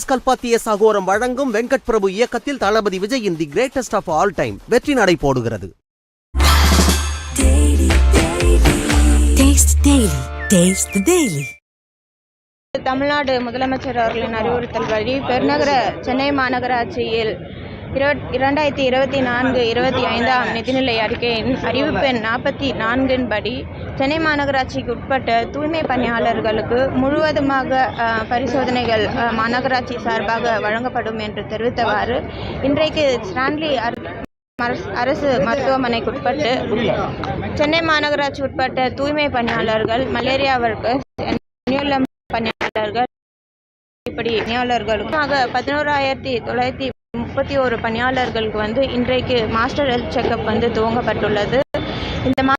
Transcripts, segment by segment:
Police கல்பாத்திய சகோரம் வழங்கும் வெங்கட் பிரபு இயக்கத்தில் தளபதி விஜயின் the greatest of all time வெற்றி நடை போடுகிறது Taste Daily. Taste the Daily. Tamil Nadu முதலமைச்சர் அவர்களின் அறிவுறுத்தல்படி பெருநகர சென்னை மாநகராட்சியில் இருபத் இரண்டாயிரத்தி இருபத்தி நான்கு இருபத்தி ஐந்தாம் நிதிநிலை அறிக்கையின் அறிவிப்பெண் நாற்பத்தி நான்கின் படி சென்னை மாநகராட்சிக்கு உட்பட்ட தூய்மை பணியாளர்களுக்கு முழுவதுமாக பரிசோதனைகள் மாநகராட்சி சார்பாக வழங்கப்படும் என்று தெரிவித்தவாறு இன்றைக்கு ஸ்டான்லி அரசு- அரசு மருத்துவமனைக்கு உட்பட்டு சென்னை மாநகராட்சி உட்பட்ட தூய்மை பணியாளர்கள் மலேரியாவிற்கு நியூலம் பணியாளர்கள் இப்படி பணியாளர்களுக்காக பதினோராயிரத்தி தொள்ளாயிரத்தி முப்பத்தி ஒரு பணியாளர்களுக்கு வந்து இன்றைக்கு மாஸ்டர் ஹெல்த் செக்கப் வந்து துவங்கப்பட்டுள்ளது. இந்த மா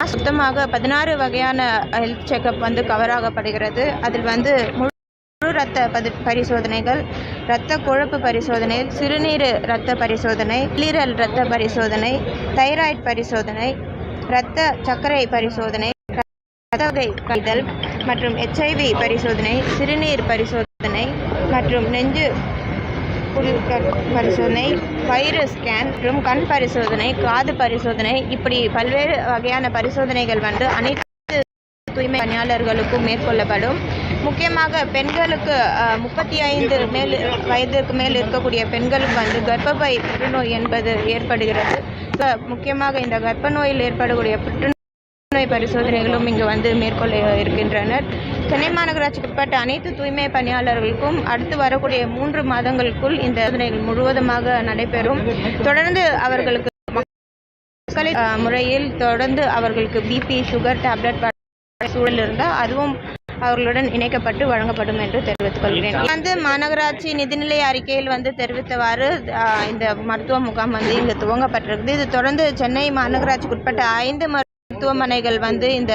சுத்தமாக பதினாறு வகையான ஹெல்த் செக்கப் வந்து கவர் ஆகப்படுகிறது அதில் வந்து முழு ரத்த பதி பரிசோதனைகள் இரத்த கொழுப்பு பரிசோதனை சிறுநீர் இரத்த பரிசோதனை கல்லீரல் இரத்த பரிசோதனை தைராய்டு பரிசோதனை இரத்த சர்க்கரை பரிசோதனை இரத்த கைதல் மற்றும் எச்ஐவி பரிசோதனை சிறுநீர் பரிசோதனை மற்றும் நெஞ்சு பரிசோதனை வைரஸ் ஸ்கேன் மற்றும் கண் பரிசோதனை காது பரிசோதனை இப்படி பல்வேறு வகையான பரிசோதனைகள் வந்து அனைத்து தூய்மை பணியாளர்களுக்கும் மேற்கொள்ளப்படும். முக்கியமாக பெண்களுக்கு முப்பத்தி ஐந்து மேல் வயதிற்கு மேல் இருக்கக்கூடிய பெண்களுக்கு வந்து கர்ப்பப்பை புற்றுநோய் என்பது ஏற்படுகிறது. முக்கியமாக இந்த கர்ப்ப நோயில் ஏற்படக்கூடிய புற்றுநோய் பரிசோதனைகளும் இங்கு வந்து மேற்கொள்ள இருக்கின்றனர். சென்னை மாநகராட்சிக்குட்பட்ட அனைத்து தூய்மை பணியாளர்களுக்கும் அடுத்து வரக்கூடிய மூன்று மாதங்களுக்குள் இந்த சோதனைகள் முழுவதுமாக நடைபெறும். தொடர்ந்து அவர்களுக்கு மக்களை முறையில் தொடர்ந்து அவர்களுக்கு பிபி சுகர் டேப்லெட் சூழல் இருந்தால் அதுவும் அவர்களுடன் இணைக்கப்பட்டு வழங்கப்படும் என்று தெரிவித்துக் கொள்கிறேன். வந்து மாநகராட்சி நிதிநிலை அறிக்கையில் வந்து தெரிவித்தவாறு இந்த மருத்துவ முகாம் வந்து இங்கு துவங்கப்பட்டிருக்குது. இது தொடர்ந்து சென்னை மாநகராட்சிக்குட்பட்ட ஐந்து மருத்துவமனைகள் வந்து இந்த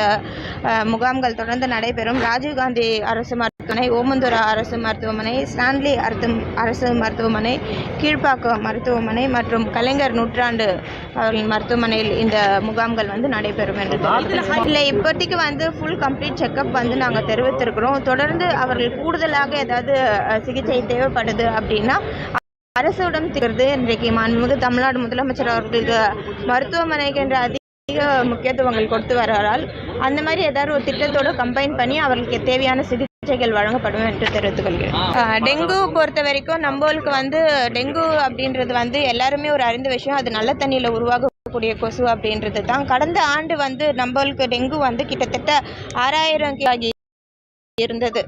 முகாம்கள் தொடர்ந்து நடைபெறும். ராஜீவ்காந்தி அரசு மருத்துவமனை ஓமந்தூரா அரசு மருத்துவமனை ஸ்டான்லி அரசு அரசு மருத்துவமனை கீழ்ப்பாக்கம் மருத்துவமனை மற்றும் கலைஞர் நூற்றாண்டு அவர்களின் மருத்துவமனையில் இந்த முகாம்கள் வந்து நடைபெறும் என்று இல்லை இப்போதைக்கு வந்து ஃபுல் கம்ப்ளீட் செக்கப் வந்து நாங்கள் தெரிவித்திருக்கிறோம். தொடர்ந்து அவர்கள் கூடுதலாக ஏதாவது சிகிச்சை தேவைப்படுது அப்படின்னா அரசுடன் திகழ்ந்து இன்றைக்கு மாண்புமிகு தமிழ்நாடு முதலமைச்சர் அவர்களுக்கு மருத்துவமனைக்கு என்ற அதிக முக்கியத்துவங்கள் கொடுத்து வருகிறால் அந்த மாதிரி ஏதாவது ஒரு திட்டத்தோடு கம்பைன் பண்ணி அவர்களுக்கு தேவையான சிகிச்சைகள் வழங்கப்படும் என்று தெரிவித்துக் கொள்கிறேன். டெங்கு பொறுத்த வரைக்கும் நம்மளுக்கு வந்து டெங்கு அப்படின்றது வந்து எல்லாருமே ஒரு அறிந்த விஷயம். அது நல்ல தண்ணியில் உருவாகக்கூடிய கொசு அப்படின்றது தான். கடந்த ஆண்டு வந்து நம்மளுக்கு டெங்கு வந்து கிட்டத்தட்ட ஆறாயிரம் ஆகி இருந்தது.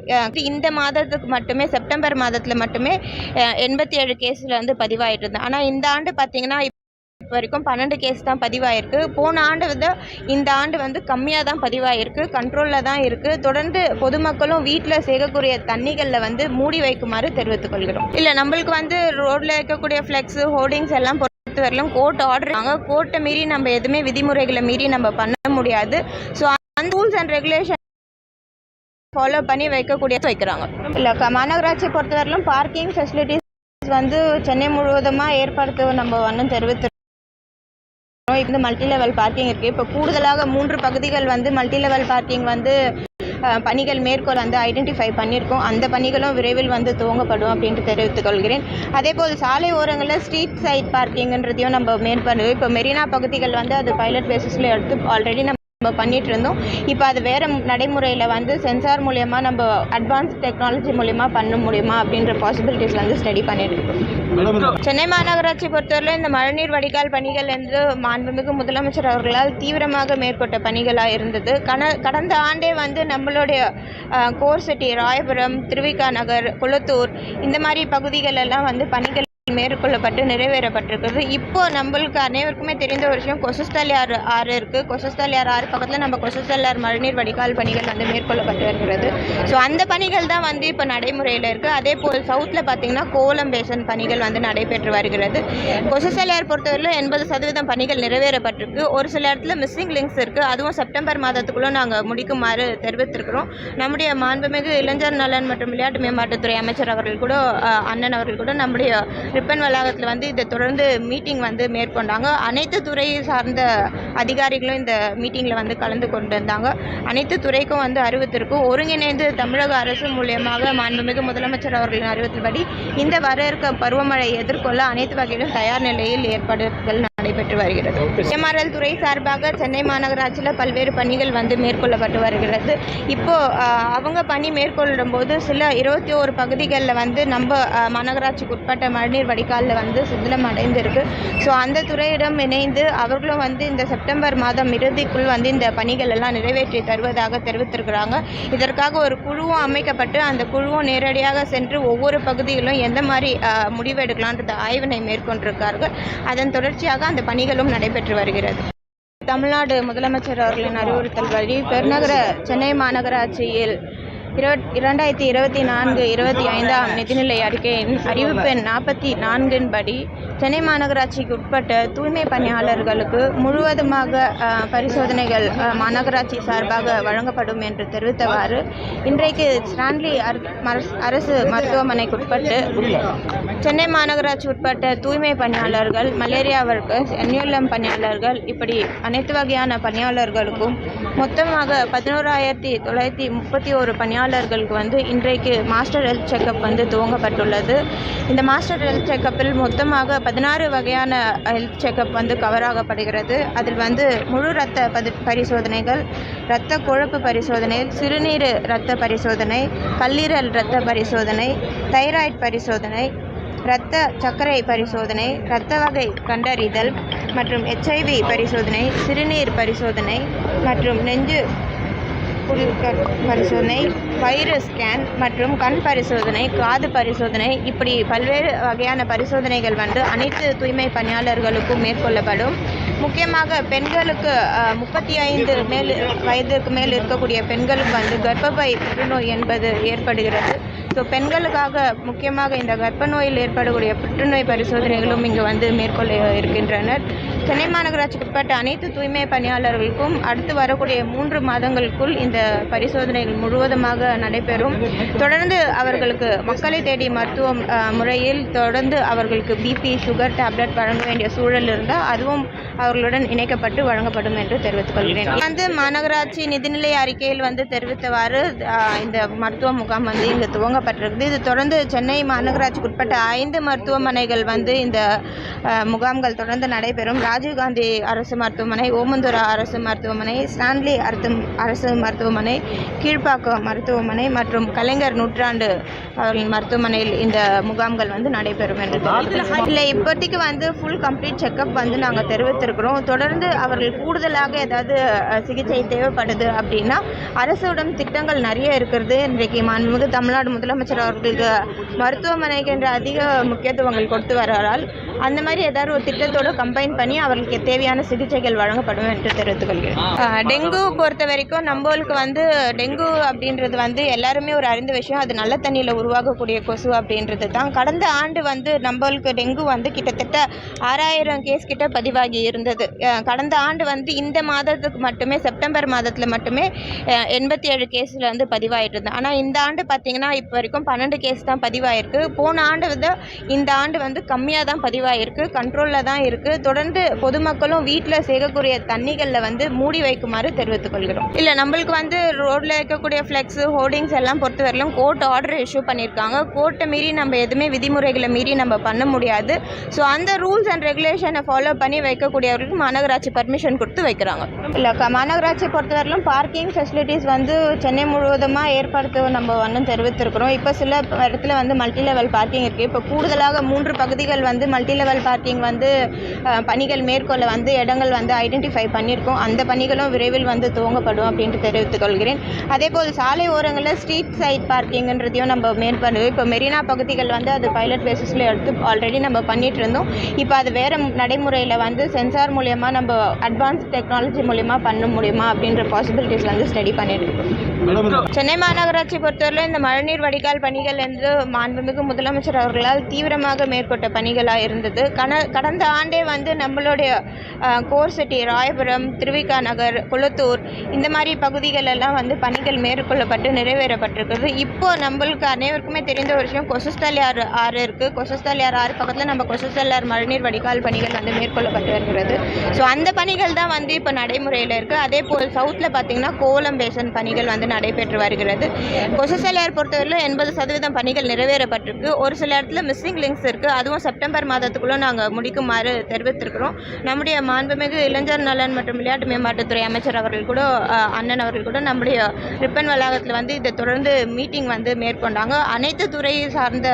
இந்த மாதத்துக்கு மட்டுமே செப்டம்பர் மாதத்தில் மட்டுமே எண்பத்தி ஏழு கேஸில் வந்து பதிவாயிட்டு இருந்தது. ஆனால் இந்த ஆண்டு பார்த்தீங்கன்னா இப்போ வரைக்கும் பன்னெண்டு கேஸ் தான் பதிவாயிருக்கு. போன ஆண்டு வந்து இந்த ஆண்டு வந்து கம்மியாக தான் பதிவாயிருக்கு. கண்ட்ரோலில் தான் இருக்குது தொடர்ந்து பொதுமக்களும் வீட்டில் சேர்க்கக்கூடிய தண்ணிகளில் வந்து மூடி வைக்குமாறு தெரிவித்துக் கொள்கிறோம். இல்லை நம்மளுக்கு வந்து ரோட்டில் இருக்கக்கூடிய ஃப்ளெக்ஸு ஹோர்டிங்ஸ் எல்லாம் பொறுத்த வரலும் கோர்ட் ஆர்டர் வாங்க கோர்ட்டை மீறி நம்ம எதுவுமே விதிமுறைகளை மீறி நம்ம பண்ண முடியாது. ஸோ அந்த ரூல்ஸ் அண்ட் ரெகுலேஷன் ஃபாலோ பண்ணி வைக்கக்கூடிய வைக்கிறாங்க. இல்லை க- பொறுத்தவரையிலும் பார்க்கிங் ஃபெசிலிட்டிஸ் வந்து சென்னை முழுவதுமாக ஏற்படுத்த நம்ம ஒன்றும் தெரிவித்து வந்து மல்டி லெவல் பார்க்கிங் இருக்குது இப்போ கூடுதலாக மூன்று பகுதிகள் வந்து மல்டி லெவல் பார்க்கிங் வந்து பணிகள் மேற்கொள் வந்து ஐடென்டிஃபை பண்ணியிருக்கோம். அந்த பணிகளும் விரைவில் வந்து துவங்கப்படும் அப்படின்ட்டு தெரிவித்துக் கொள்கிறேன். அதே போல் சாலை ஓரங்களில் ஸ்ட்ரீட் சைட் பார்க்கிங்ன்றதையும் நம்ம மேற்கொண்டு இப்போ மெரினா பகுதிகள் வந்து அது பைலட் பேசிஸில் எடுத்து ஆல்ரெடி நம்ம நம்ம பண்ணிட்டு இருந்தோம் இப்போ அது வேற நடைமுறையில் வந்து சென்சார் மூலயமா நம்ம அட்வான்ஸ் டெக்னாலஜி மூலயமா பண்ண முடியுமா அப்படின்ற பாசிபிலிட்டிஸ் வந்து ஸ்டடி பண்ணிட்டு இருக்கோம் சென்னை மாநகராட்சி பொறுத்தவரை இந்த மழைநீர் வடிகால் பணிகள் என்று மாண்புமிகு முதலமைச்சர் அவர்களால் தீவிரமாக மேற்கொண்ட பணிகளாக இருந்தது. கன கடந்த ஆண்டே வந்து நம்மளுடைய அஹ், கோர்செட்டி ராயபுரம் திருவிக்கா நகர் குளத்தூர் இந்த மாதிரி பகுதிகள் எல்லாம் வந்து பணிகள் மேற்கொள்ளப்பட்டு நிறைவேறப்பட்டிருக்கிறது இப்போ நம்மளுக்கு அனைவருக்குமே தெரிந்த ஒரு விஷயம் கொசுஸ்தலியார் ஆறு இருக்குது கொசுஸ்தலியார் ஆறு பக்கத்தில் நம்ம கொசுஸ்தலியார் மழைநீர் வடிகால் பணிகள் வந்து மேற்கொள்ளப்பட்டு வருகிறது. ஸோ அந்த பணிகள் தான் வந்து இப்போ நடைமுறையில் இருக்குது அதே போல் சவுத்தில் பார்த்தீங்கன்னா கோலம் பேசன் பணிகள் வந்து நடைபெற்று வருகிறது. கொசுஸ்தலியார் பொறுத்தவரையில் எண்பது சதவீதம் பணிகள் நிறைவேறப்பட்டிருக்கு. ஒரு சில இடத்துல மிஸ்ஸிங் லிங்க்ஸ் இருக்குது அதுவும் செப்டம்பர் மாதத்துக்குள்ளே நாங்கள் முடிக்குமாறு தெரிவித்திருக்கிறோம். நம்முடைய மாண்புமிகு இளைஞர் நலன் மற்றும் விளையாட்டு மேம்பாட்டுத்துறை அமைச்சர் அவர்கள் கூட அண்ணன் அவர்கள் கூட நம்முடைய ரிப்பன் வளாகத்தில் வந்து இதை தொடர்ந்து மீட்டிங் வந்து மேற்கொண்டாங்க. அனைத்து துறை சார்ந்த அதிகாரிகளும் இந்த மீட்டிங்கில் வந்து கலந்து கொண்டு வந்தாங்க அனைத்து துறைக்கும் வந்து அறிவித்திருக்கும் ஒருங்கிணைந்து தமிழக அரசு மூலியமாக மாண்புமிகு முதலமைச்சர் அவர்களின் அறிவித்தபடி இந்த வர இருக்க பருவமழையை எதிர்கொள்ள அனைத்து வகையிலும் தயார் நிலையில் ஏற்பாடுகள் நடைபெற்று வருகிறது. எம்ஆர்எல் துறை சார்பாக சென்னை மாநகராட்சியில் பல்வேறு பணிகள் வந்து மேற்கொள்ளப்பட்டு வருகிறது. இப்போது அவங்க பணி மேற்கொள்ளும் போது சில இருபத்தி ஓரு பகுதிகளில் வந்து நம்ம மாநகராட்சிக்கு உட்பட்ட மழைநீர் வடிகாலில் வந்து சிதிலம் அடைந்திருக்கு. ஸோ அந்த துறையிடம் இணைந்து அவர்களும் வந்து இந்த செப்டம்பர் மாதம் இறுதிக்குள் வந்து இந்த பணிகள் எல்லாம் நிறைவேற்றி தருவதாக தெரிவித்திருக்கிறாங்க. இதற்காக ஒரு குழுவும் அமைக்கப்பட்டு அந்த குழுவும் நேரடியாக சென்று ஒவ்வொரு பகுதியிலும் எந்த மாதிரி முடிவு எடுக்கலான்றத ஆய்வினை மேற்கொண்டிருக்கார்கள். அதன் தொடர்ச்சியாக அந்த பணிகளும் நடைபெற்று வருகிறது. தமிழ்நாடு முதலமைச்சர் அவர்களின் அறிவுறுத்தல்படி பெருநகர சென்னை மாநகராட்சியில் இருபத் இரண்டாயிரத்தி இருபத்தி நான்கு இருபத்தி ஐந்தாம் நிதிநிலை அறிக்கையின் அறிவிப்பு எண் நாற்பத்தி நான்கின் படி சென்னை மாநகராட்சிக்கு உட்பட்ட தூய்மை பணியாளர்களுக்கு முழுவதுமாக பரிசோதனைகள் மாநகராட்சி சார்பாக வழங்கப்படும் என்று தெரிவித்தவாறு இன்றைக்கு ஸ்டான்லி அர்- அரசு மருத்துவமனைக்கு உட்பட்டு சென்னை மாநகராட்சி உட்பட்ட தூய்மை பணியாளர்கள் மலேரியா ஒர்க்கர்ஸ் என்யூஎல்எம் பணியாளர்கள் இப்படி அனைத்து வகையான பணியாளர்களுக்கும் மொத்தமாக பதினோராயிரத்தி தொள்ளாயிரத்தி முப்பத்தி ஒரு பணியாளர்களுக்கு வந்து இன்றைக்கு மாஸ்டர் ஹெல்த் செக்கப் வந்து துவங்கப்பட்டுள்ளது. இந்த மாஸ்டர் ஹெல்த் செக்கப்பில் மொத்தமாக பதினாறு வகையான ஹெல்த் செக்கப் வந்து கவர் ஆகப்படுகிறது அதில் வந்து முழு இரத்த பதி பரிசோதனைகள் இரத்த கொழுப்பு பரிசோதனை சிறுநீர் இரத்த பரிசோதனை கல்லீரல் இரத்த பரிசோதனை தைராய்டு பரிசோதனை இரத்த சர்க்கரை பரிசோதனை இரத்த வகை கண்டறிதல் மற்றும் எச்ஐவி பரிசோதனை சிறுநீர் பரிசோதனை மற்றும் நெஞ்சு பரிசோதனை வைரஸ் ஸ்கேன் மற்றும் கண் பரிசோதனை காது பரிசோதனை இப்படி பல்வேறு வகையான பரிசோதனைகள் வந்து அனைத்து தூய்மை பணியாளர்களுக்கும் மேற்கொள்ளப்படும். முக்கியமாக பெண்களுக்கு முப்பத்தி ஐந்து மேல் வயதிற்கு மேல் இருக்கக்கூடிய பெண்களுக்கு வந்து கர்ப்பப்பை புற்றுநோய் என்பது ஏற்படுகிறது. ஸோ பெண்களுக்காக முக்கியமாக இந்த கர்ப்ப நோயில் ஏற்படக்கூடிய புற்றுநோய் பரிசோதனைகளும் இங்கு வந்து மேற்கொள்ள இருக்கின்றனர். சென்னை மாநகராட்சிக்கு உட்பட்ட அனைத்து தூய்மை பணியாளர்களுக்கும் அடுத்து வரக்கூடிய மூன்று மாதங்களுக்குள் இந்த பரிசோதனைகள் முழுவதுமாக நடைபெறும். தொடர்ந்து அவர்களுக்கு மக்களை தேடி மருத்துவம் முறையில் தொடர்ந்து அவர்களுக்கு பிபி சுகர் டேப்லெட் வழங்க வேண்டிய சூழல் இருந்தால் அதுவும் அவர்களுடன் இணைக்கப்பட்டு வழங்கப்படும் என்று தெரிவித்துக் கொள்கிறேன். வந்து மாநகராட்சி நிதிநிலை அறிக்கையில் வந்து தெரிவித்தவாறு இந்த மருத்துவ முகாம் வந்து இங்கு தொடங்கப்பட்டிருக்குது இது தொடர்ந்து சென்னை மாநகராட்சிக்கு உட்பட்ட ஐந்து மருத்துவமனைகள் வந்து இந்த முகாம்கள் தொடர்ந்து நடைபெறும். ராஜீவ்காந்தி அரசு மருத்துவமனை ஓமந்தூரா அரசு மருத்துவமனை ஸ்டான்லி அரசு அரசு மருத்துவமனை கீழ்ப்பாக்கம் மருத்துவமனை மற்றும் கலைஞர் நூற்றாண்டு அவர்களின் மருத்துவமனையில் இந்த முகாம்கள் வந்து நடைபெறும் என்று இல்லை இப்போதைக்கு வந்து ஃபுல் கம்ப்ளீட் செக்கப் வந்து நாங்கள் தெரிவித்திருக்கிறோம். தொடர்ந்து அவர்கள் கூடுதலாக ஏதாவது சிகிச்சை தேவைப்படுது அப்படின்னா அரசுடன் திட்டங்கள் நிறைய இருக்கிறது. இன்றைக்கு மாண்புமிகு தமிழ்நாடு முதலமைச்சர் அவர்களுக்கு மருத்துவமனைக்கு என்ற அதிக முக்கியத்துவங்கள் கொடுத்து வருவதால் அந்த மாதிரி ஏதாவது ஒரு திட்டத்தோடு கம்பைன் பண்ணி அவர்களுக்கு தேவையான சிகிச்சைகள் வழங்கப்படும் என்று தெரிவித்துக் கொள்கிறேன். டெங்கு பொறுத்த வரைக்கும் நம்மளுக்கு வந்து டெங்கு அப்படின்றது வந்து எல்லாருமே ஒரு அறிந்த விஷயம். அது நல்ல தண்ணியில் உருவாகக்கூடிய கொசு அப்படின்றது தான். கடந்த ஆண்டு வந்து நம்மளுக்கு டெங்கு வந்து கிட்டத்தட்ட ஆறாயிரம் கேஸ் கிட்ட பதிவாகி இருந்தது. கடந்த ஆண்டு வந்து இந்த மாதத்துக்கு மட்டுமே செப்டம்பர் மாதத்தில் மட்டுமே எண்பத்தி ஏழு கேஸில் வந்து பதிவாயிட்டு இருந்தது. ஆனால் இந்த ஆண்டு பார்த்தீங்கன்னா இப்போ வரைக்கும் பன்னெண்டு கேஸ் தான் பதிவாயிருக்கு. போன ஆண்டு வந்து இந்த ஆண்டு வந்து கம்மியாக தான் பதிவாயிருக்கு கண்ட்ரோலில் தான் இருக்குது தொடர்ந்து பொதுமக்களும் வீட்டில் சேர்க்கக்கூடிய தண்ணிகளில் வந்து மூடி வைக்குமாறு தெரிவித்துக் கொள்கிறோம். இல்லை நம்மளுக்கு வந்து ரோட்டில் இருக்கக்கூடிய ஃப்ளெக்ஸு ஹோர்டிங்ஸ் எல்லாம் பொறுத்தவரையிலும் கோர்ட் ஆர்டர் இஷ்யூ பண்ணியிருக்காங்க. கோர்ட்டை மீறி நம்ம எதுவுமே விதிமுறைகளை மீறி நம்ம பண்ண முடியாது. ஸோ அந்த ரூல்ஸ் அண்ட் ரெகுலேஷனை ஃபாலோ பண்ணி வைக்கக்கூடியவர்களுக்கு மாநகராட்சி பர்மிஷன் கொடுத்து வைக்கிறாங்க. இல்லை மாநகராட்சியை மாநகராட்சி பொறுத்தவரையிலும் பார்க்கிங் ஃபெசிலிட்டிஸ் வந்து சென்னை முழுவதுமாக ஏற்படுத்த நம்ம வந்து தெரிவித்திருக்கிறோம். இப்போ சில இடத்துல வந்து மல்டி லெவல் பார்க்கிங் இருக்குது இப்போ கூடுதலாக மூன்று பகுதிகள் வந்து மல்டி லெவல் பார்க்கிங் வந்து பணிகள் மேற்கொள்ள வந்து இடங்கள் வந்து ஐடென்டிஃபை பண்ணியிருக்கோம். அந்த பணிகளும் விரைவில் வந்து துவங்கப்படும் அப்படின்ட்டு தெரிவித்துக் கொள்கிறேன். அதேபோல் சாலை ஓரங்களில் ஸ்ட்ரீட் சைட் பார்க்கிங்ன்றதையும் நம்ம மேற்கொண்டு இப்போ மெரினா பகுதிகள் வந்து அது பைலட் பேசிஸில் எடுத்து ஆல்ரெடி நம்ம பண்ணிட்டு இருந்தோம். இப்போ அது வேறு நடைமுறையில் வந்து சென்சார் மூலயமா நம்ம அட்வான்ஸ் டெக்னாலஜி மூலயமா பண்ண முடியுமா அப்படின்ற பாசிபிலிட்டிஸ் வந்து ஸ்டடி பண்ணிட்டு சென்னை மாநகராட்சி பொறுத்தவரை இந்த மழைநீர் வடிகால் பணிகள் என்று மாண்புமிகு முதலமைச்சர் அவர்களால் தீவிரமாக மேற்கொண்ட பணிகளாக இருந்தது கன கடந்த ஆண்டே வந்து நம்மளுடைய core city core city Royapuram Thiruvika Nagar Kolathur இந்த மாதிரி பகுதிகள் எல்லாம் வந்து பணிகள் மேற்கொள்ளப்பட்டு நிறைவேறப்பட்டிருக்குது இப்போ நம்மளுக்கு அனைவருக்குமே தெரிந்த ஒரு விஷயம் கொசுஸ்தலியார் ஆறு இருக்குது கொசுஸ்தலியார் ஆறு பக்கத்தில் நம்ம கொசுஸ்தலியார் மழைநீர் வடிகால் பணிகள் வந்து மேற்கொள்ளப்பட்டு வருகிறது. ஸோ அந்த பணிகள் தான் வந்து இப்போ நடைமுறையில் இருக்குது அதே போல் சவுத்தில் பார்த்தீங்கன்னா கோலம் பேசன் பணிகள் வந்து நடைபெற்று வருகிறது. கொசுஸ்தலியார் பொறுத்தவரையில் எண்பது சதவீதம் பணிகள் நிறைவேறப்பட்டிருக்கு. ஒரு சில இடத்துல மிஸ்ஸிங் லிங்க்ஸ் இருக்குது அதுவும் செப்டம்பர் மாதத்துக்குள்ளே நாங்கள் முடிக்குமாறு தெரிவித்திருக்கிறோம். நம்முடைய மாண்புமிகு இளைஞர் நலன் மற்றும் விளையாட்டு மேம்பாட்டுத்துறை அமைச்சர் அவர்கள் கூட அண்ணன் அவர்கள் கூட நம்முடைய ரிப்பன் வளாகத்தில் வந்து இதை தொடர்ந்து மீட்டிங் வந்து மேற்கொண்டாங்க. அனைத்து துறை சார்ந்த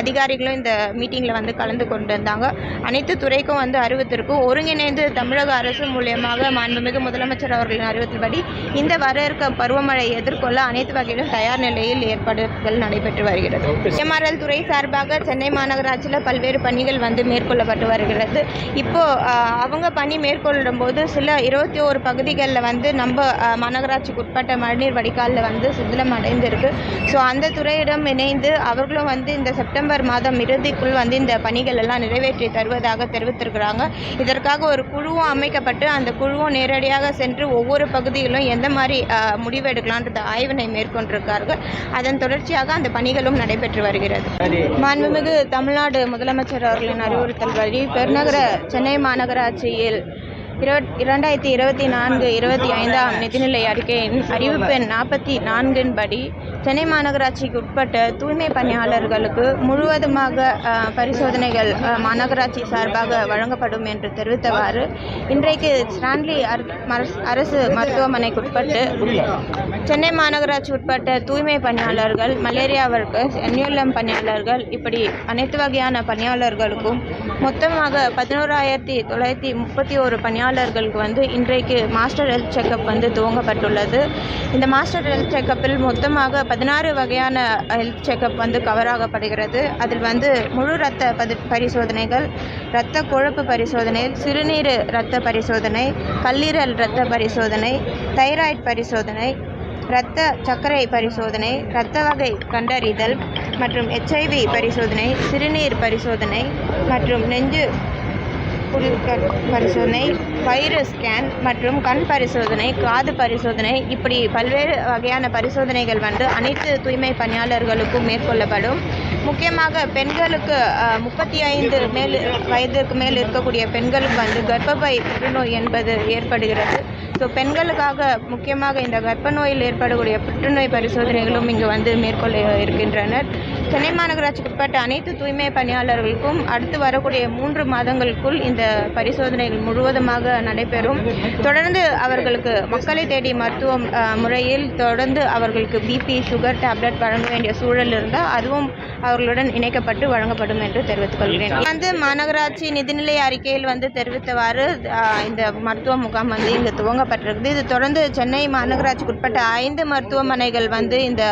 அதிகாரிகளும் இந்த மீட்டிங்கில் வந்து கலந்து கொண்டிருந்தாங்க. அனைத்து துறைக்கும் வந்து அறிவித்திருக்கும். ஒருங்கிணைந்து தமிழக அரசு மூலியமாக மாண்புமிகு முதலமைச்சர் அவர்களின் அறிவித்தபடி இந்த வர இருக்க பருவமழை எதிர்கொள்ள அனைத்து வகையிலும் தயார் நிலையில் ஏற்பாடுகள் நடைபெற்று வருகிறது. எம்ஆர்எல் துறை சார்பாக சென்னை மாநகராட்சியில் பல்வேறு பணிகள் வந்து மேற்கொள்ளப்பட்டு வருகிறது. இப்போ ஆஹ், அவங்க பணி மேற்கொள்ளும் போது சில இருபத்தி ஓரு பகுதிகளில் வந்து நம்ம மாநகராட்சிக்கு உட்பட்ட மழைநீர் வடிகாலில் வந்து சிதிலம் அடைந்திருக்கு. ஸோ அந்த துறையிடம் இணைந்து அவர்களும் வந்து இந்த செப்டம்பர் மாதம் இறுதிக்குள் வந்து இந்த பணிகள் எல்லாம் நிறைவேற்றி தருவதாக தெரிவித்திருக்கிறாங்க. இதற்காக ஒரு குழுவும் அமைக்கப்பட்டு அந்த குழுவும் நேரடியாக சென்று ஒவ்வொரு பகுதியிலும் எந்த மாதிரி ஆஹ், முடிவு எடுக்கலான்றத ஆய்வினை மேற்கொண்டிருக்கார்கள். அதன் தொடர்ச்சியாக அந்த பணிகளும் நடைபெற்று வருகிறது. மாண்புமிகு தமிழ்நாடு முதலமைச்சர் அவர்களின் அறிவுறுத்தல் வழி பெருநகர சென்னை மாநகராட்சியில் இருபத் இரண்டாயிரத்தி இருபத்தி நான்கு இருபத்தி ஐந்தாம் நிதிநிலை அறிக்கையின் அறிவிப்பெண் நாற்பத்தி நான்கின் படி சென்னை மாநகராட்சிக்கு உட்பட்ட தூய்மை பணியாளர்களுக்கு முழுவதுமாக பரிசோதனைகள் மாநகராட்சி சார்பாக வழங்கப்படும் என்று தெரிவித்தவாறு இன்றைக்கு ஸ்டான்லி அரசு மருத்துவமனைக்கு உட்பட்டு சென்னை மாநகராட்சி உட்பட்ட தூய்மை பணியாளர்கள் மலேரியா ஒர்க்கர்ஸ் பணியாளர்கள் இப்படி அனைத்து வகையான பணியாளர்களுக்கும் மொத்தமாக பதினோராயிரத்தி தொள்ளாயிரத்தி முப்பத்தி ஒரு பணியாளர்களுக்கு வந்து இன்றைக்கு மாஸ்டர் ஹெல்த் செக்கப் வந்து துவங்கப்பட்டுள்ளது. இந்த மாஸ்டர் ஹெல்த் செக்கப்பில் மொத்தமாக பதினாறு வகையான ஹெல்த் செக்கப் வந்து கவர் ஆகப்படுகிறது அதில் வந்து முழு இரத்த பதி பரிசோதனைகள் இரத்த கொழுப்பு பரிசோதனை சிறுநீர் இரத்த பரிசோதனை கல்லீரல் இரத்த பரிசோதனை தைராய்டு பரிசோதனை இரத்த சர்க்கரை பரிசோதனை இரத்த வகை கண்டறிதல் மற்றும் எச்ஐவி பரிசோதனை சிறுநீர் பரிசோதனை மற்றும் நெஞ்சு புழுக்கள் பரிசோதனை வைரஸ் ஸ்கேன் மற்றும் கண் பரிசோதனை காது பரிசோதனை இப்படி பல்வேறு வகையான பரிசோதனைகள் வந்து அனைத்து தூய்மை பணியாளர்களுக்கும் மேற்கொள்ளப்படும். முக்கியமாக பெண்களுக்கு முப்பத்தி ஐந்து மேல் வயதுக்கு மேல் இருக்கக்கூடிய பெண்களுக்கு வந்து கர்ப்பப்பை புற்றுநோய் என்பது ஏற்படுகிறது. ஸோ பெண்களுக்காக முக்கியமாக இந்த கர்ப்ப நோயில் ஏற்படக்கூடிய புற்றுநோய் பரிசோதனைகளும் இங்கு வந்து மேற்கொள்ள இருக்கின்றனர். சென்னை மாநகராட்சிக்கு உட்பட்ட அனைத்து தூய்மை பணியாளர்களுக்கும் அடுத்து வரக்கூடிய மூன்று மாதங்களுக்குள் இந்த பரிசோதனைகள் முழுவதுமாக நடைபெறும். தொடர்ந்து அவர்களுக்கு மக்களை தேடி மருத்துவம் முறையில் தொடர்ந்து அவர்களுக்கு பிபி சுகர் டேப்லெட் வழங்க வேண்டிய சூழல் இருந்தால் அதுவும் அவர்களுடன் இணைக்கப்பட்டு வழங்கப்படும் என்று தெரிவித்துக் கொள்கிறேன். வந்து மாநகராட்சி நிதிநிலை அறிக்கையில் வந்து தெரிவித்தவாறு இந்த மருத்துவ முகாம் வந்து இங்கு துவங்கப்பட்டிருக்குது. இது தொடர்ந்து சென்னை மாநகராட்சிக்கு உட்பட்ட ஐந்து மருத்துவமனைகள் வந்து இந்த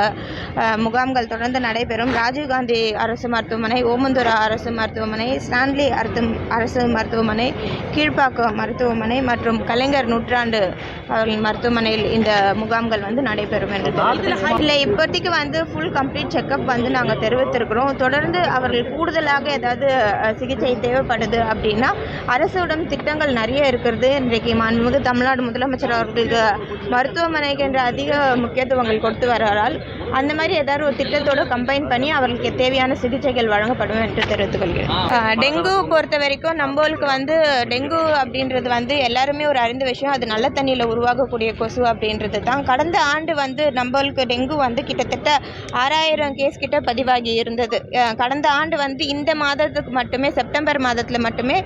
முகாம்கள் தொடர்ந்து நடைபெறும். ராஜீவ்காந்தி அரசு மருத்துவமனை ஓமந்தூரா அரசு மருத்துவமனை ஸ்டான்லி அரசு அரசு மருத்துவமனை கீழ்ப்பாக்கம் மருத்துவமனை மற்றும் கலைஞர் நூற்றாண்டு அவர்களின் மருத்துவமனையில் இந்த முகாம்கள் வந்து நடைபெறும் என்று இல்லை இப்போதைக்கு வந்து ஃபுல் கம்ப்ளீட் செக்கப் வந்து நாங்கள் தெரிவித்திருக்கிறோம். தொடர்ந்து அவர்கள் கூடுதலாக ஏதாவது சிகிச்சை தேவைப்படுது அப்படின்னா அரசுடன் திட்டங்கள் நிறைய இருக்கிறது. இன்றைக்கு மாண்புமிகு தமிழ்நாடு முதலமைச்சர் அவர்களுக்கு மருத்துவமனைக்கு என்ற அதிக முக்கியத்துவங்கள் கொடுத்து வர்றாரால் அந்த மாதிரி ஏதாவது ஒரு திட்டத்தோடு கம்பைன் பண்ணி அவர்களுக்கு தேவையான சிகிச்சைகள் வழங்கப்படும் என்று தெரிவித்துக் கொள்கிறேன். டெங்கு பொறுத்த வரைக்கும் நம்மளுக்கு வந்து டெங்கு அப்படின்றது வந்து எல்லாருமே ஒரு அறிந்த விஷயம். அது நல்ல தண்ணியில் உருவாகக்கூடிய கொசு அப்படின்றது தான். கடந்த ஆண்டு வந்து நம்மளுக்கு டெங்கு வந்து கிட்டத்தட்ட ஆறாயிரம் கேஸ் கிட்ட பதிவாகி இருந்தது. கடந்த ஆண்டு வந்து இந்த மாதத்துக்கு மட்டுமே செப்டம்பர் மாதத்தில் மட்டுமே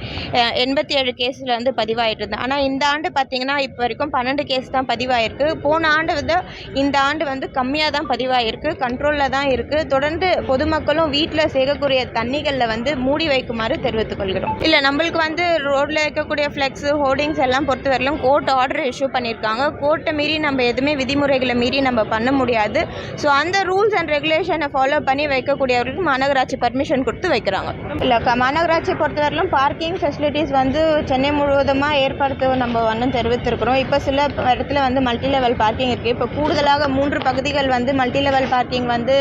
எண்பத்தி ஏழு கேஸில் வந்து பதிவாயிட்டு இருந்தது. ஆனால் இந்த ஆண்டு பார்த்தீங்கன்னா இப்போ வரைக்கும் பன்னெண்டு கேஸ் தான் பதிவாயிருக்கு. போன ஆண்டு வந்து இந்த ஆண்டு வந்து கம்மியாக தான் பதிவாயிருக்கு. கண்ட்ரோலில் தான் இருக்குது தொடர்ந்து பொதுமக்களும் வீட்டில் சேர்க்கக்கூடிய தண்ணிகளில் வந்து மூடி வைக்குமாறு தெரிவித்துக் கொள்கிறோம். இல்லை நம்மளுக்கு வந்து ரோட்டில் இருக்கக்கூடிய ஃப்ளெக்ஸு ஹோர்டிங்ஸ் எல்லாம் பொறுத்தவரையிலும் கோர்ட் ஆர்டர் இஷ்யூ பண்ணியிருக்காங்க கோர்ட்டை மீறி நம்ம எதுவுமே விதிமுறைகளை மீறி நம்ம பண்ண முடியாது. ஸோ அந்த ரூல்ஸ் அண்ட் ரெகுலேஷனை ஃபாலோ பண்ணி வைக்கக்கூடியவர்களுக்கு மாநகராட்சி பர்மிஷன் கொடுத்து வைக்கிறாங்க. இல்லை மாநகராட்சியை மாநகராட்சி பொறுத்தவரையிலும் பார்க்கிங் ஃபெசிலிட்டிஸ் வந்து சென்னை முழுவதுமாக ஏற்படுத்த நம்ம வந்து தெரிவித்திருக்கிறோம். இப்போ சில இடத்துல வந்து மல்டி லெவல் பார்க்கிங் இருக்குது இப்போ கூடுதலாக மூன்று பகுதிகள் வந்து மல்டி லெவல் பார்க்கிங் வந்து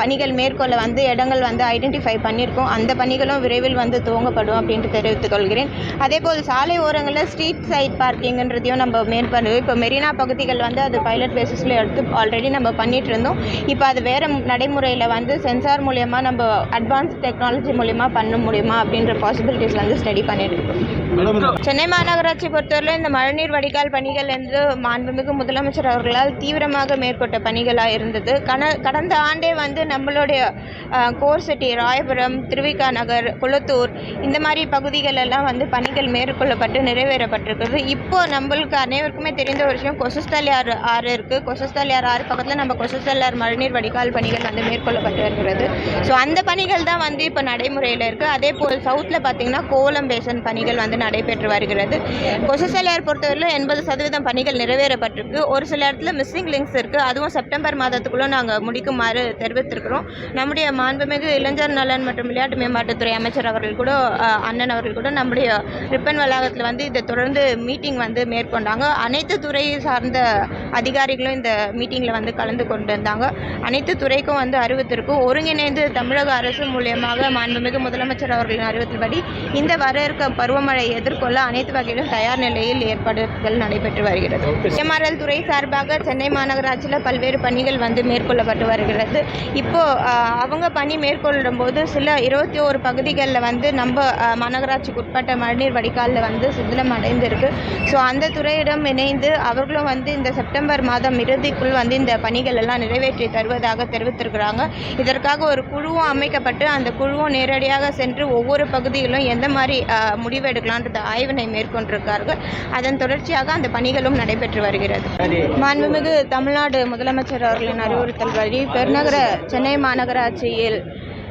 பணிகள் பணிகள் மேற்கொள்ள வந்து இடங்கள் வந்து ஐடென்டிஃபை பண்ணியிருக்கோம். அந்த பணிகளும் விரைவில் வந்து துவங்கப்படும் அப்படின்ட்டு தெரிவித்துக் கொள்கிறேன். அதேபோல் சாலை ஓரங்களில் ஸ்ட்ரீட் சைட் பார்க்கிங்ன்றதையும் நம்ம மேற்கொண்டு இப்போ மெரினா பகுதிகள் வந்து அது பைலட் பேசிஸில் எடுத்து ஆல்ரெடி நம்ம பண்ணிட்டு இருந்தோம். இப்போ அது வேறு நடைமுறையில் வந்து சென்சார் மூலயமா நம்ம அட்வான்ஸ் டெக்னாலஜி மூலயமா பண்ண முடியுமா அப்படின்ற பாசிபிலிட்டிஸ் வந்து ஸ்டடி பண்ணிட்டு இருக்கோம் சென்னை மாநகராட்சி பொறுத்தவரை இந்த மழைநீர் வடிகால் பணிகள் என்று மாண்புமிகு முதலமைச்சர் அவர்களால் தீவிரமாக மேற்கொண்ட பணிகளாக இருந்தது. கடந்த ஆண்டே வந்து நம்மளுடைய கோர்செட்டி ராயபுரம் திருவிக்கா நகர் குளத்தூர் இந்த மாதிரி பகுதிகள் எல்லாம் வந்து பணிகள் மேற்கொள்ளப்பட்டு நிறைவேறப்பட்டிருக்குது இப்போ நம்மளுக்கு அனைவருக்குமே தெரிந்த ஒரு விஷயம் கொசுஸ்தலியார் ஆறு இருக்குது கொசுஸ்தலியார் ஆறு பக்கத்தில் நம்ம கொசுஸ்தலியார் மழைநீர் வடிகால் பணிகள் வந்து மேற்கொள்ளப்பட்டு வருகிறது. ஸோ அந்த பணிகள் தான் வந்து இப்போ நடைமுறையில் இருக்குது அதே போல் சவுத்தில் பார்த்தீங்கன்னா கோலம் பேசன் பணிகள் வந்து நடைபெற்று வருகிறது. கொசுஸ்தலியார் பொறுத்தவரையிலும் எண்பது சதவீதம் பணிகள் நிறைவேறப்பட்டிருக்கு. ஒரு சில இடத்துல மிஸ்ஸிங் லிங்க்ஸ் இருக்குது அதுவும் செப்டம்பர் மாதத்துக்குள்ளே நாங்கள் முடிக்குமாறு தெரிவித்திருக்கிறோம். நம்முடைய மாண்புமிகு இளைஞர் நலன் மற்றும் விளையாட்டு மேம்பாட்டுத்துறை அமைச்சர் அவர்கள் கூட அண்ணன் அவர்கள் கூட நம்முடைய ரிப்பன் வளாகத்தில் வந்து இதை தொடர்ந்து மீட்டிங் வந்து மேற்கொண்டாங்க. அனைத்து துறையை சார்ந்த அதிகாரிகளும் இந்த மீட்டிங்கில் வந்து கலந்து கொண்டு வந்தாங்க அனைத்து துறைக்கும் வந்து அறிவித்திருக்கும். ஒருங்கிணைந்து தமிழக அரசு மூலியமாக மாண்புமிகு முதலமைச்சர் அவர்களின் அறிவித்தபடி இந்த வர இருக்க பருவமழை எதிர்கொள்ள அனைத்து வகையிலும் தயார் நிலையில் ஏற்பாடுகள் நடைபெற்று வருகிறது. எம்ஆர்எல் துறை சார்பாக சென்னை மாநகராட்சியில் பல்வேறு பணிகள் வந்து மேற்கொள்ளப்பட்டு வருகிறது. இப்போ அவங்க பணி மேற்கொள்ளும் போது சில இருபத்தி ஓரு பகுதிகளில் வந்து நம்ம மாநகராட்சிக்கு உட்பட்ட மழைநீர் வடிகாலில் வந்து சிதிலம் அடைந்திருக்கு. ஸோ அந்த துறையிடம் இணைந்து அவர்களும் வந்து இந்த செப்டம்பர் மாதம் இறுதிக்குள் வந்து இந்த பணிகள் எல்லாம் நிறைவேற்றி தருவதாக தெரிவித்திருக்கிறாங்க. இதற்காக ஒரு குழுவும் அமைக்கப்பட்டு அந்த குழுவும் நேரடியாக சென்று ஒவ்வொரு பகுதியிலும் எந்த மாதிரி முடிவு எடுக்கலான்றத ஆய்வினை மேற்கொண்டிருக்கார்கள். அதன் தொடர்ச்சியாக அந்த பணிகளும் நடைபெற்று வருகிறது. மாண்புமிகு தமிழ்நாடு முதலமைச்சர் அவர்களின் அறிவுறுத்தல் வழி பெருநகர சென்னை மாநகராட்சியில்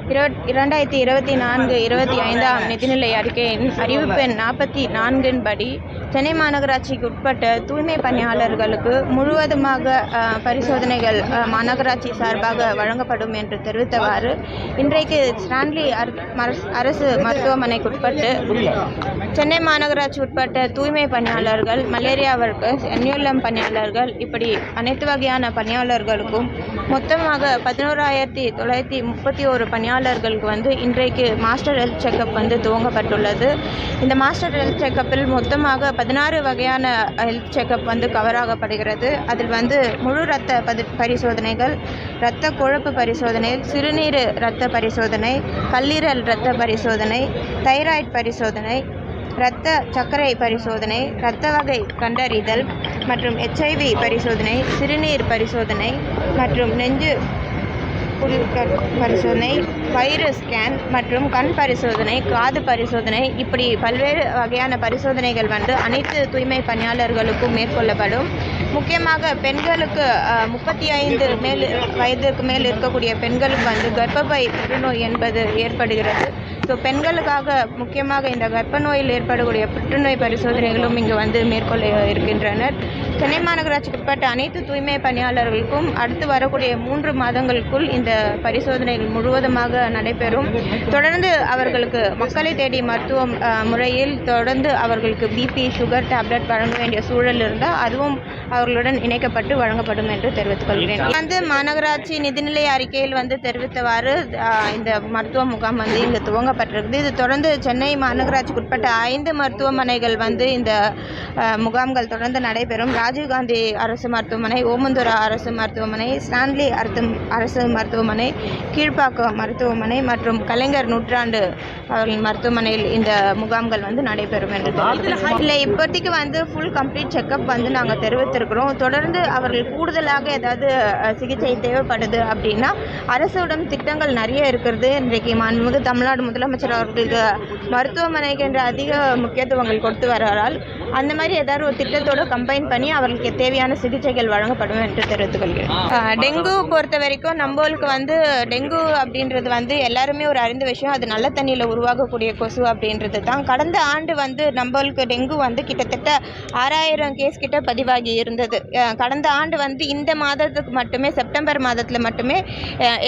இருபத் இரண்டாயிரத்தி இருபத்தி நான்கு இருபத்தி ஐந்தாம் நிதிநிலை அறிக்கையின் அறிவிப்பெண் நாற்பத்தி நான்கின் படி சென்னை மாநகராட்சிக்கு உட்பட்ட தூய்மை பணியாளர்களுக்கு முழுவதுமாக பரிசோதனைகள் மாநகராட்சி சார்பாக வழங்கப்படும் என்று தெரிவித்தவாறு இன்றைக்கு ஸ்டான்லி அர்- அரசு மருத்துவமனைக்கு உட்பட்டு சென்னை மாநகராட்சி உட்பட்ட தூய்மை பணியாளர்கள் மலேரியா ஒர்க்கர்ஸ் என்யூஎல்எம் பணியாளர்கள் இப்படி அனைத்து வகையான பணியாளர்களுக்கும் மொத்தமாக பதினோராயிரத்தி தொள்ளாயிரத்தி முப்பத்தி ஒரு பணியாளர்களுக்கு வந்து இன்றைக்கு மாஸ்டர் ஹெல்த் செக்கப் வந்து துவங்கப்பட்டுள்ளது. இந்த மாஸ்டர் ஹெல்த் செக்கப்பில் மொத்தமாக பதினாறு வகையான ஹெல்த் செக்கப் வந்து கவர் ஆகப்படுகிறது அதில் வந்து முழு இரத்த பதி பரிசோதனைகள் இரத்த கொழுப்பு பரிசோதனை சிறுநீர் இரத்த பரிசோதனை கல்லீரல் இரத்த பரிசோதனை தைராய்டு பரிசோதனை இரத்த சர்க்கரை பரிசோதனை இரத்த வகை கண்டறிதல் மற்றும் எச்ஐவி பரிசோதனை சிறுநீர் பரிசோதனை மற்றும் நெஞ்சு பரிசோதனை வைரஸ் ஸ்கேன் மற்றும் கண் பரிசோதனை காது பரிசோதனை இப்படி பல்வேறு வகையான பரிசோதனைகள் வந்து அனைத்து தூய்மை பணியாளர்களுக்கும் மேற்கொள்ளப்படும். முக்கியமாக பெண்களுக்கு முப்பத்தி ஐந்து மேல் வயதுக்கு மேல் இருக்கக்கூடிய பெண்களுக்கு வந்து கர்ப்பப்பை புற்றுநோய் என்பது ஏற்படுகிறது. ஸோ பெண்களுக்காக முக்கியமாக இந்த கர்ப்ப நோயில் ஏற்படக்கூடிய புற்றுநோய் பரிசோதனைகளும் இங்கு வந்து மேற்கொள்ள இருக்கின்றனர். சென்னை மாநகராட்சிக்கு உட்பட்ட அனைத்து தூய்மை பணியாளர்களுக்கும் அடுத்து வரக்கூடிய மூன்று மாதங்களுக்குள் இந்த பரிசோதனைகள் முழுவதுமாக நடைபெறும். தொடர்ந்து அவர்களுக்கு மக்களை தேடி மருத்துவ முறையில் தொடர்ந்து அவர்களுக்கு பிபி சுகர் டேப்லெட் வழங்க வேண்டிய சூழல் இருந்தால் அதுவும் அவர்களுடன் இணைக்கப்பட்டு வழங்கப்படும் என்று தெரிவித்துக் கொள்கிறேன் வந்து மாநகராட்சி நிதிநிலை அறிக்கையில் வந்து தெரிவித்தவாறு இந்த மருத்துவ முகாம் வந்து இங்கு துவங்கப்பட்டிருக்குது. இது தொடர்ந்து சென்னை மாநகராட்சிக்கு உட்பட்ட ஐந்து மருத்துவமனைகள் வந்து இந்த முகாம்கள் தொடர்ந்து நடைபெறும். ராஜீவ்காந்தி அரசு மருத்துவமனை ஓமந்தூரா அரசு மருத்துவமனை ஸ்டான்லி அரசு அரசு மருத்துவமனை கீழ்ப்பாக்கம் மருத்துவ மருத்துவமனை மற்றும் கலைஞர் நூற்றாண்டு அவர்களின் மருத்துவமனையில் இந்த முகாம்கள் வந்து நடைபெறும் என்று. இல்லை இப்போதைக்கு வந்து ஃபுல் கம்ப்ளீட் செக்கப் வந்து நாங்கள் தெரிவித்திருக்கிறோம் தொடர்ந்து அவர்கள் கூடுதலாக ஏதாவது சிகிச்சை தேவைப்படுது அப்படின்னா அரசுடன் திட்டங்கள் நிறைய இருக்கிறது இன்றைக்கு மாண்புமிகு தமிழ்நாடு முதல் முதலமைச்சர் அவர்களுக்கு மருத்துவமனைக்கு என்ற அதிக முக்கியத்துவங்கள் கொடுத்து வருவதால் அந்த மாதிரி ஏதாவது ஒரு திட்டத்தோடு கம்பைன் பண்ணி அவர்களுக்கு தேவையான சிகிச்சைகள் வழங்கப்படும் என்று தெரிவித்துக் கொள்கிறேன். டெங்கு பொறுத்த வரைக்கும் நம்மளுக்கு வந்து டெங்கு அப்படின்றது வந்து எல்லாருமே ஒரு அறிந்த விஷயம். அது நல்ல தண்ணியில் உருவாகக்கூடிய கொசு அப்படின்றது தான். கடந்த ஆண்டு வந்து நம்மளுக்கு டெங்கு வந்து கிட்டத்தட்ட ஆறாயிரம் கேஸ் கிட்ட பதிவாகி இருந்தது. கடந்த ஆண்டு வந்து இந்த மாதத்துக்கு மட்டுமே செப்டம்பர் மாதத்தில் மட்டுமே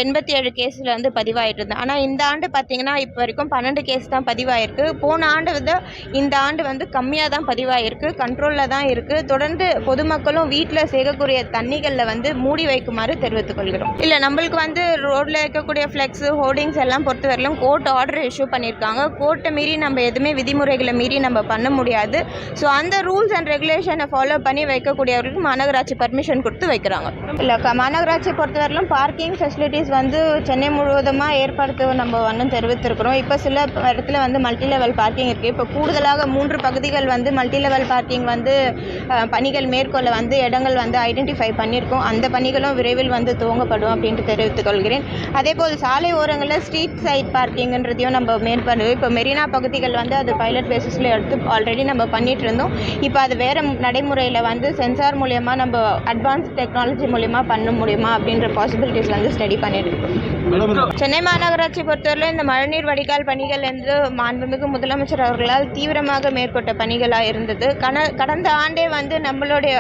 எண்பத்தி ஏழு கேஸில் வந்து பதிவாயிட்டு இருந்தது. ஆனால் இந்த ஆண்டு பார்த்தீங்கன்னா இப்போ வரைக்கும் பன்னெண்டு கேஸ் தான் பதிவாயிருக்கு. போன ஆண்டு வந்து இந்த ஆண்டு வந்து கம்மியாக தான் பதிவாயிருக்கு கண்ட்ரோலில் தான் இருக்குது தொடர்ந்து பொதுமக்களும் வீட்டில் சேர்க்கக்கூடிய தண்ணிகளில் வந்து மூடி வைக்குமாறு தெரிவித்துக் கொள்கிறோம். இல்லை நம்மளுக்கு வந்து ரோட்டில் இருக்கக்கூடிய ஃப்ளெக்ஸு ஹோர்டிங்ஸ் எல்லாம் பொறுத்தவரையிலும் கோர்ட் ஆர்டர் இஷ்யூ பண்ணியிருக்காங்க. கோர்ட்டை மீறி நம்ம எதுவுமே விதிமுறைகளை மீறி நம்ம பண்ண முடியாது. ஸோ அந்த ரூல்ஸ் அண்ட் ரெகுலேஷனை ஃபாலோ பண்ணி வைக்கக்கூடியவர்களுக்கு மாநகராட்சி பர்மிஷன் கொடுத்து வைக்கிறாங்க. இல்லை மாநகராட்சியை மாநகராட்சி பொறுத்தவரையிலும் பார்க்கிங் ஃபெசிலிட்டிஸ் வந்து சென்னை முழுவதுமாக ஏற்படுத்த நம்ம வந்து தெரிவித்திருக்கிறோம். இப்போ சில இடத்துல வந்து மல்டி லெவல் பார்க்கிங் இருக்குது இப்போ கூடுதலாக மூன்று பகுதிகள் வந்து மல்டி லெவல் பார்க்கிங் வந்து பணிகள் மேற்கொள்ள வந்து இடங்கள் வந்து ஐடென்டிஃபை பண்ணியிருக்கோம் அந்த பணிகளும் விரைவில் வந்து துவங்கப்படும் அப்படின்ட்டு தெரிவித்துக் கொள்கிறேன். அதே போல் சாலை ஓரங்களில் ஸ்ட்ரீட் சைட் பார்க்கிங்ன்றதையும் நம்ம மேற்கொண்டு இப்போ மெரினா பகுதிகள் வந்து அது பைலட் பேசிஸில் எடுத்து ஆல்ரெடி நம்ம பண்ணிட்டு இருந்தோம். இப்போ அது வேறு நடைமுறையில் வந்து சென்சார் மூலயமா நம்ம அட்வான்ஸ் டெக்னாலஜி மூலயமா பண்ண முடியுமா அப்படின்ற பாசிபிலிட்டிஸ் வந்து ஸ்டடி பண்ணிட்டு இருக்கோம் சென்னை மாநகராட்சி பொறுத்தவரை இந்த மழைநீர் வடிகால் பணிகள் என்று மாண்புமிகு முதலமைச்சர் அவர்களால் தீவிரமாக மேற்கொண்ட பணிகளாக இருந்தது. கன கடந்த ஆண்டே வந்து நம்மளுடைய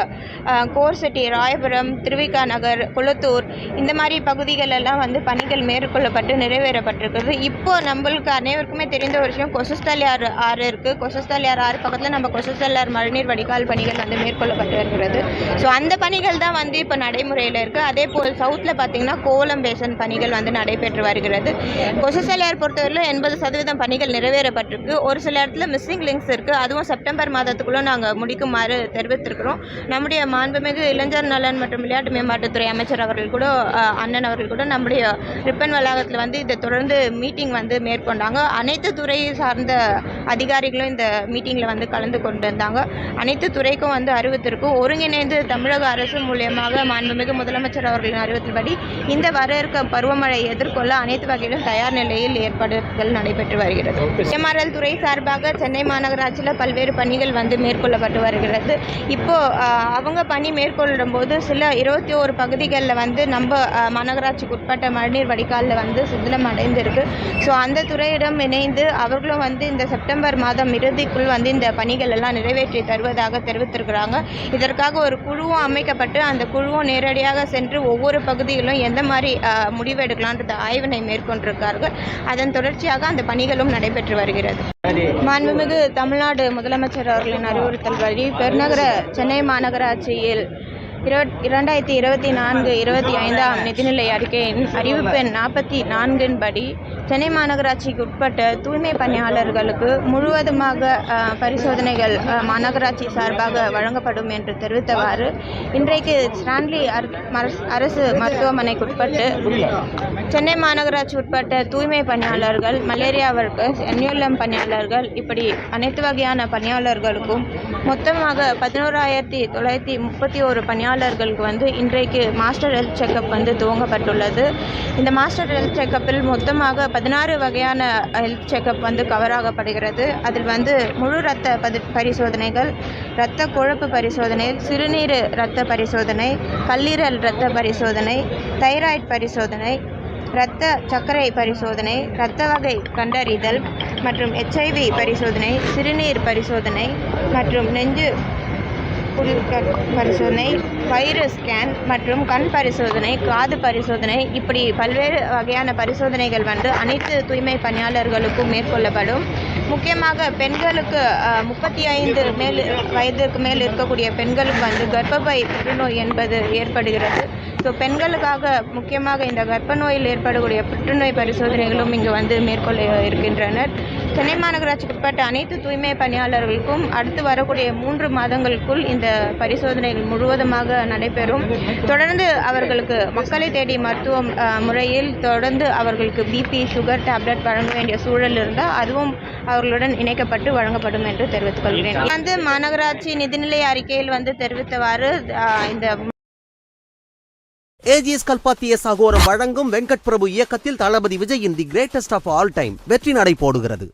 கோர்சிட்டி ராயபுரம் திருவிகா நகர் குளத்தூர் இந்த மாதிரி பகுதிகள் எல்லாம் வந்து பணிகள் மேற்கொள்ளப்பட்டு நிறைவேறப்பட்டிருக்கிறது. இப்போ நம்மளுக்கு அனைவருக்குமே தெரிந்த ஒரு விஷயம் கொசஸ்தலியார் ஆறு இருக்குது கொசஸ்தலியார் ஆறு பக்கத்தில் நம்ம கொசஸ்தலியார் மழைநீர் வடிகால் பணிகள் வந்து மேற்கொள்ளப்பட்டு வருகிறது. ஸோ அந்த பணிகள் தான் வந்து இப்போ நடைமுறையில் இருக்குது அதே போல் சவுத்தில் பார்த்தீங்கன்னா கோலம் பேசன் பணிகள் வந்து நடைபெற்று வருகிறது. கொசஸ்தலியார் பொறுத்தவரையில் எண்பது சதவீதம் பணிகள் நிறைவேறப்பட்டிருக்கு. ஒரு சில இடத்துல மிஸ்ஸிங் லிங்க்ஸ் இருக்குது அதுவும் செப்டம்பர் மாதத்துக்குள்ளே நாங்கள் முடிக்குமாறு தெரிவித்திருக்கிறோம். நம்முடைய மாண்புமிகு இளைஞர் நலன் மற்றும் விளையாட்டு மேம்பாட்டுத்துறை அமைச்சர் அவர்கள் கூட அண்ணன் அவர்கள் கூட நம்முடைய ரிப்பன் வளாகத்தில் வந்து இதை தொடர்ந்து மீட்டிங் வந்து மேற்கொண்டாங்க. அனைத்து துறை சார்ந்த அதிகாரிகளும் இந்த மீட்டிங்கில் வந்து கலந்து கொண்டு வந்தாங்க அனைத்து துறைக்கும் வந்து அறிவித்திருக்கும். ஒருங்கிணைந்து தமிழக அரசு மூலியமாக மாண்புமிகு முதலமைச்சர் அவர்களின் அறிவித்தபடி இந்த வர இருக்க பருவமழை எதிர்கொள்ள அனைத்து வகையிலும் தயார் நிலையில் ஏற்பாடுகள் நடைபெற்று வருகிறது. எம்ஆர்எல் துறை சார்பாக சென்னை மாநகராட்சியில் பல்வேறு பணிகள் வந்து மேற்கொள்ளப்பட்டு வருகிறது. இப்போ ஆஹ், அவங்க பணி மேற்கொள்ளும் போது சில இருபத்தி ஓரு பகுதிகளில் வந்து நம்ம மாநகராட்சிக்கு உட்பட்ட மழைநீர் வடிகாலில் வந்து சிதிலம் அடைந்திருக்கு. ஸோ அந்த துறையிடம் இணைந்து அவர்களும் வந்து இந்த செப்டம்பர் மாதம் இறுதிக்குள் வந்து இந்த பணிகள் எல்லாம் நிறைவேற்றி தருவதாக தெரிவித்திருக்கிறாங்க. இதற்காக ஒரு குழுவும் அமைக்கப்பட்டு அந்த குழுவும் நேரடியாக சென்று ஒவ்வொரு பகுதியிலும் எந்த மாதிரி முடிவு எடுக்கலான்றது ஆய்வினை மேற்கொண்டிருக்கார்கள். அதன் தொடர்ச்சியாக அந்த பணிகளும் நடைபெற்று வருகிறது. மாண்புமிகு தமிழ்நாடு முதலமைச்சர் அவர்களின் அறிவுறுத்தல்படி பெருநகர சென்னை மாநகராட்சியில் இருபத் இரண்டாயிரத்தி இருபத்தி நான்கு இருபத்தி ஐந்தாம் நிதிநிலை அறிக்கையின் அறிவிப்பு எண் நாற்பத்தி நான்கின் படி சென்னை மாநகராட்சிக்கு உட்பட்ட தூய்மை பணியாளர்களுக்கு முழுவதுமாக பரிசோதனைகள் மாநகராட்சி சார்பாக வழங்கப்படும் என்று தெரிவித்தவாறு இன்றைக்கு ஸ்டான்லி அரசு மருத்துவமனைக்கு உட்பட்டு சென்னை மாநகராட்சி உட்பட்ட தூய்மை பணியாளர்கள் மலேரியா ஒர்க்கர்ஸ் பணியாளர்கள் இப்படி அனைத்து வகையான பணியாளர்களுக்கும் மொத்தமாக பதினோராயிரத்தி தொள்ளாயிரத்தி முப்பத்தி ஒரு பணியாளர்களுக்கு வந்து இன்றைக்கு மாஸ்டர் ஹெல்த் செக்கப் வந்து துவங்கப்பட்டுள்ளது. இந்த மாஸ்டர் ஹெல்த் செக்கப்பில் மொத்தமாக பதினாறு வகையான ஹெல்த் செக்கப் வந்து கவர் ஆகப்படுகிறது அதில் வந்து முழு இரத்த பதி பரிசோதனைகள் இரத்த கொழுப்பு பரிசோதனை சிறுநீர் இரத்த பரிசோதனை கல்லீரல் இரத்த பரிசோதனை தைராய்டு பரிசோதனை இரத்த சர்க்கரை பரிசோதனை இரத்த வகை கண்டறிதல் மற்றும் எச்ஐவி பரிசோதனை சிறுநீர் பரிசோதனை மற்றும் நெஞ்சு பரிசோதனை வைரஸ் ஸ்கேன் மற்றும் கண் பரிசோதனை காது பரிசோதனை இப்படி பல்வேறு வகையான பரிசோதனைகள் வந்து அனைத்து தூய்மை பணியாளர்களுக்கும் மேற்கொள்ளப்படும். முக்கியமாக பெண்களுக்கு முப்பத்தி ஐந்து மேல் வயதிற்கு மேல் இருக்கக்கூடிய பெண்களுக்கு வந்து கர்ப்பப்பை புற்றுநோய் என்பது ஏற்படுகிறது. ஸோ பெண்களுக்காக முக்கியமாக இந்த கர்ப்ப நோயில் ஏற்படக்கூடிய புற்றுநோய் பரிசோதனைகளும் இங்கு வந்து மேற்கொள்ள இருக்கின்றனர். சென்னை மாநகராட்சிக்கு உட்பட்ட அனைத்து தூய்மை பணியாளர்களுக்கும் அடுத்து வரக்கூடிய மூன்று மாதங்களுக்குள் இந்த பரிசோதனைகள் முழுவதுமாக நடைபெறும். தொடர்ந்து அவர்களுக்கு மக்களை தேடி மருத்துவம் அஹ், முறையில் தொடர்ந்து அவர்களுக்கு பிபி சுகர் டேப்லெட் வழங்க வேண்டிய சூழல் இருந்தால் அதுவும் அவர்களுடன் இணைக்கப்பட்டு வழங்கப்படும் என்று தெரிவித்துக் கொள்கிறேன். வந்து மாநகராட்சி நிதிநிலை அறிக்கையில் வந்து தெரிவித்தவாறு இந்த ஏஜிஎஸ் கல்பாத்திய சகோரம் வழங்கும் வெங்கட் பிரபு இயக்கத்தில் தளபதி விஜயின் the greatest of all time வெற்றி நடை போடுகிறது.